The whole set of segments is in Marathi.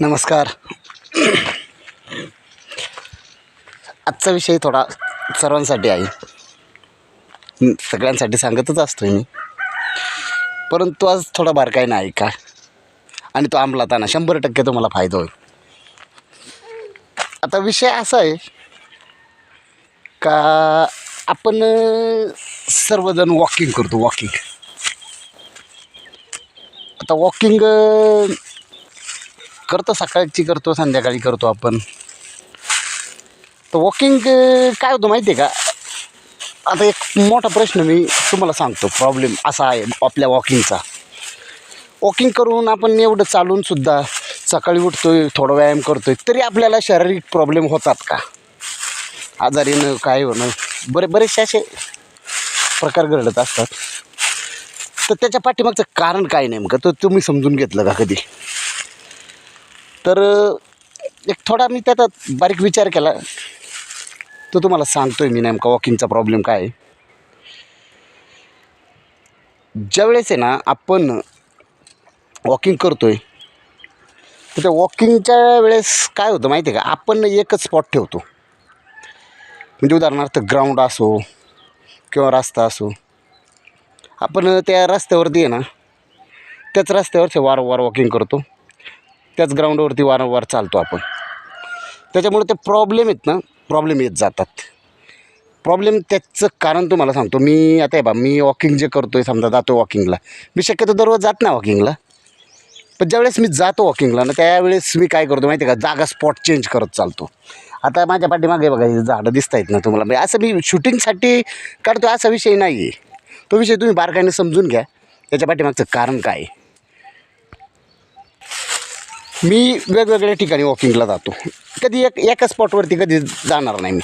नमस्कार. आजचा विषय थोडा सर्वांसाठी आहे. सगळ्यांसाठी सांगतच असतो मी. परंतु आज थोडा बारकाईनं ऐका का? आणि तो आंबलाताना शंभर टक्के तुम्हाला फायदा होईल. आता विषय असा आहे का आपण सर्वजण वॉकिंग करतो वॉकिंग आता वॉकिंग करतो सकाळची करतो संध्याकाळी करतो आपण. तर वॉकिंग काय होतं माहिती आहे का? आता एक मोठा प्रश्न मी तुम्हाला सांगतो प्रॉब्लेम असा आहे आपल्या वॉकिंगचा वॉकिंग करून आपण एवढं चालूनसुद्धा सकाळी उठतोय थोडा व्यायाम करतोय तरी आपल्याला शारीरिक प्रॉब्लेम होतात का? आजारीनं काय होणं बरे बरेचसे असे प्रकार घडत असतात. तर त्याच्या पाठीमागचं कारण काय नेमकं? तर तुम्ही समजून घेतलं का कधी? तर एक थोडा मी त्याचा बारीक विचार केला. तो तुम्हाला सांगतो आहे मी नेमका वॉकिंगचा प्रॉब्लेम काय आहे. ज्यावेळेस आहे ना आपण वॉकिंग करतो आहे तर त्या वॉकिंगच्या वेळेस काय होतं माहिती आहे का? आपण एकच स्पॉट ठेवतो. म्हणजे उदाहरणार्थ ग्राउंड असो किंवा रस्ता असो आपण त्या रस्त्यावरती आहे ना त्याच रस्त्यावरचे वारंवार वॉकिंग करतो. त्याच ग्राउंडवरती वारंवार चालतो आपण. त्याच्यामुळे ते प्रॉब्लेम आहेत ना प्रॉब्लेम येत जातात. प्रॉब्लेम त्याचं कारण तुम्हाला सांगतो. मी आता आहे बा मी वॉकिंग जे करतो आहे समजा जातो वॉकिंगला मी शक्यतो दररोज जात नाही वॉकिंगला पण ज्यावेळेस मी जातो वॉकिंगला ना त्यावेळेस मी काय करतो माहिती आहे का? जागा स्पॉट चेंज करत चालतो. आता माझ्या पाठीमागे बघा झाडं दिसत आहेत ना तुम्हाला. म्हणजे असं मी शूटिंगसाठी काढतो असा विषय नाही आहे तो विषय तुम्ही बारकाईने समजून घ्या. त्याच्या पाठीमागचं कारण काय आहे? मी वेगवेगळ्या ठिकाणी वॉकिंगला जातो. कधी एक एका स्पॉटवरती कधी जाणार नाही मी.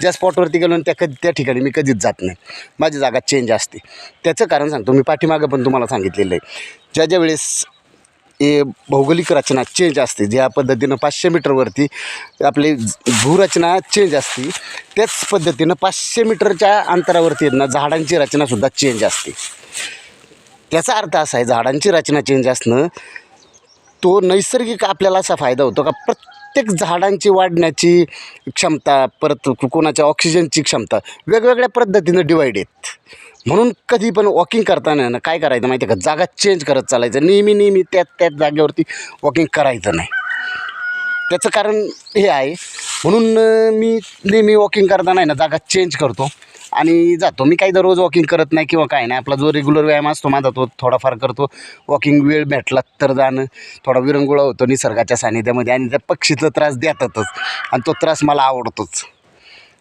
ज्या स्पॉटवरती गेलो त्या कधी त्या ठिकाणी मी कधीच जात नाही. माझी जागा चेंज असते. त्याचं कारण सांगतो मी पाठीमागं पण तुम्हाला सांगितलेलं आहे. ज्या ज्या वेळेस हे भौगोलिक रचना चेंज असते ज्या पद्धतीनं पाचशे मीटरवरती आपली भूरचना चेंज असते त्याच पद्धतीनं पाचशे मीटरच्या अंतरावरती ना झाडांची रचनासुद्धा चेंज असते. त्याचा अर्थ असा आहे झाडांची रचना चेंज असणं तो नैसर्गिक आपल्याला असा फायदा होतो का? प्रत्येक झाडांची वाढण्याची क्षमता परत कोणाच्या ऑक्सिजनची क्षमता वेगवेगळ्या पद्धतीनं डिवाईड आहेत म्हणून कधी पण वॉकिंग करताना ना काय करायचं माहिती आहे का? जागा चेंज करत चालायचं. नेहमी नेहमी त्याच त्याच जागेवरती वॉकिंग करायचं नाही. त्याचं कारण हे आहे. म्हणून मी नेहमी वॉकिंग करताना आहे ना जागा चेंज करतो. आणि जातो. मी काही दररोज वॉकिंग करत नाही किंवा काय नाही. आपला जो रेग्युलर व्यायाम असतो माझा तो थोडाफार करतो. वॉकिंग वेळ भेटला तर जाणं थोडा विरंगुळा होतो निसर्गाच्या सानिध्यामध्ये आणि त्या पक्षीचा त्रास देतातच आणि तो त्रास मला आवडतोच.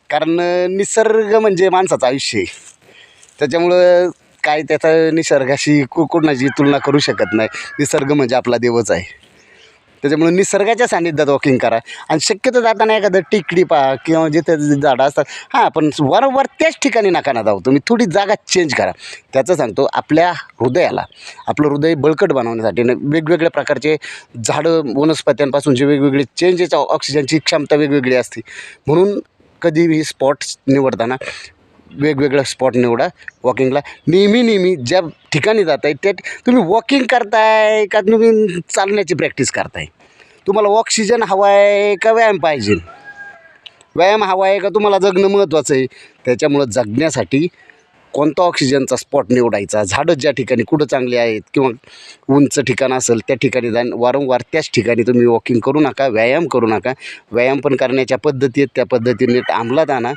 कारण निसर्ग म्हणजे माणसाचं आयुष्य आहे. त्याच्यामुळं काय त्याचा निसर्गाशी कु कोणाची तुलना करू शकत नाही. निसर्ग म्हणजे आपला देवच आहे. त्याच्यामुळे निसर्गाच्या सान्निध्यात वॉकिंग करा. आणि शक्यतो जाताना एखादं टिकडी पहा किंवा जिथे झाडं असतात हां पण वारंवार त्याच ठिकाणी नका ना जाऊ. तुम्ही थोडी जागा चेंज करा. त्याचं सांगतो आपल्या हृदयाला आपलं हृदय बळकट बनवण्यासाठी वेगवेगळ्या प्रकारचे झाडं वनस्पत्यांपासून जे वेगवेगळे चेंजेस ऑक्सिजनची क्षमता वेगवेगळी असते. म्हणून कधीही स्पॉट्स निवडताना वेगवेगळा स्पॉट निवडा वॉकिंगला. नेहमी नेहमी ज्या ठिकाणी जात आहे त्या तुम्ही वॉकिंग करताय का तुम्ही चालण्याची प्रॅक्टिस करताय? तुम्हाला ऑक्सिजन हवा आहे का व्यायाम पाहिजे? व्यायाम हवा आहे का? तुम्हाला जगणं महत्त्वाचं आहे. त्याच्यामुळं जगण्यासाठी कोणता ऑक्सिजनचा स्पॉट निवडायचा? झाडं ज्या ठिकाणी कुठं चांगली आहेत किंवा उंच ठिकाण असेल त्या ठिकाणी जाऊन वारंवार त्याच ठिकाणी तुम्ही वॉकिंग करू नका व्यायाम करू नका. व्यायाम पण करण्याच्या पद्धती आहेत. त्या पद्धतीने अंमलात आणा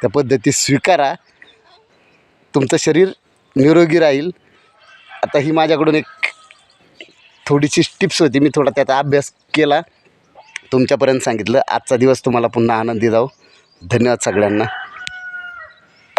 त्या पद्धती स्वीकारा. तुमचं शरीर निरोगी राहील. आता ही माझ्याकडून एक थोडीशी टिप्स होती. मी थोडा त्याचा अभ्यास केला. तुमच्यापर्यंत सांगितलं. आजचा दिवस तुम्हाला पुन्हा आनंदी जाऊ धन्यवाद सगळ्यांना.